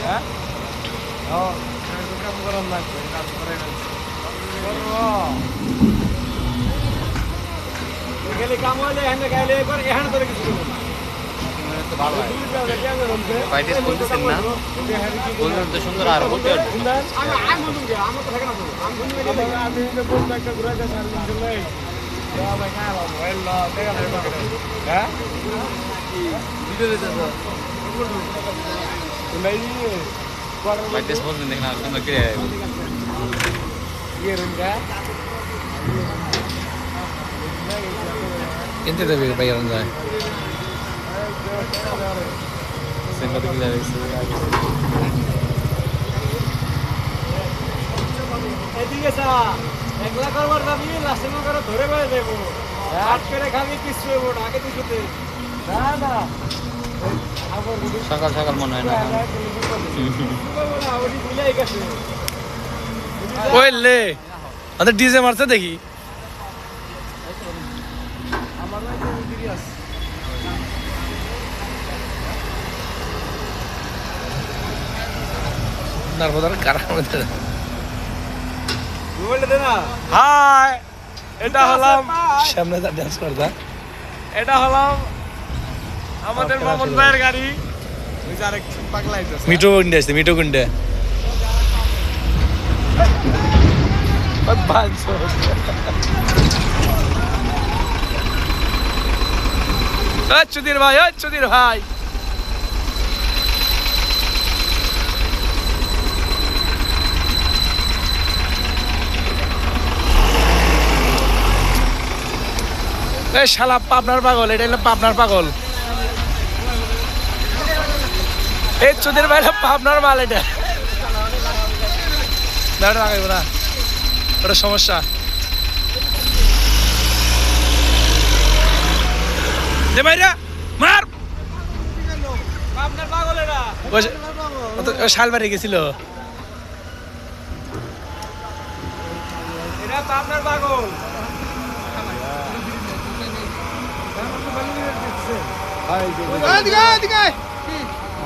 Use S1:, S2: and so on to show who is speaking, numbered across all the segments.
S1: হ্যাঁ কাম করে হলে এখানে গেলে একবার এখানে ধরে কিছু করব না
S2: বাইরে বলতেছেন না বললেন তো সুন্দর আর বলতে
S1: হ্যাঁ మధ్యస్ పోతుంది నాకు
S3: అర్థం దగ్గర ఎంత దగ్గర
S2: పై ఉందా సంగతికి
S1: এদিকে যা একলা করবার দাবি লাস্টে করে ধরে বেড়ে দেবো আট করে খাবি কিছু আগে কিছুতে না না
S2: সকাল সকাল মনে হয় না।
S1: ওটি মিলাই
S3: লে আমাদের ডিজে মারছে দেখি। হাই এটা হলাম সামনে তার ডান্স করতা
S1: এটা হলাম আমাদের মামুন ভাইয়ের গাড়ি। ওই যে আরেক পাগলা আইতেছে
S3: মিঠু গুন্ডে আসছে মিঠু গুন্ডে। চুদির ভাই ওই চুদির ভাই। শালা পাবনার পাগল এটা হলো পাবনার পাগল। এই চুদির ভাই হলো পাবনার মাল এটা। না লাগাইবো না ওটা সমস্যা। দে ভাইরা মার।
S1: আপনার পাগল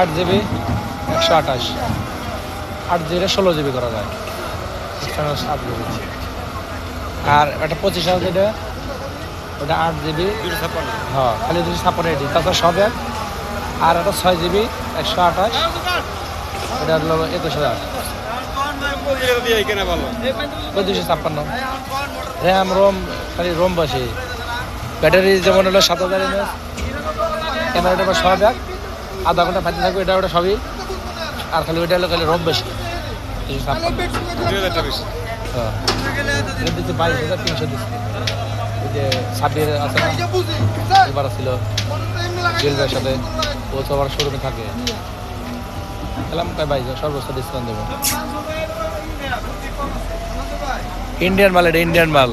S3: আট জিবি একশো আঠাশ। আট জিবি ষোলো জিবি করা যায়। আর এটা পঁচিশ হাজার ওটা আট জিবি হ্যাঁ খালি দুশো ছাপ্পান্ন এটি। তাছাড়া সব এক আর একটা ছয় জিবি একশো আঠাশ। এটা হলো একুশ হাজার। দুশো ছাপ্পান্ন। র্যাম রোম খালি রোম বসে। ব্যাটারি যেমন হলো সাত হাজার এমএস। ক্যামেরাটা সব এক আধা ঘণ্টা ফাইতে থাকবে, এটা ওটা সবই। আর খালি ওইটা হলো খালি রোম বেশি দুশো ছাপ্পান্ন। হ্যাঁ। বাইশ হাজার তিনশো দিচ্ছে। যে ছিল জেলবার সাথে। ও তো আবার শোরুমে থাকে। এলাম কয় বাইশ সর্বোচ্চ ডিসকাউন্ট দেবো। ইন্ডিয়ান মাল এটা ইন্ডিয়ান মাল।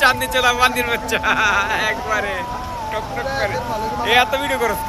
S1: চাঁদনি চলা মান্দির বাচ্চা, একবারে। টক টক করে। এত ভিডিও করছ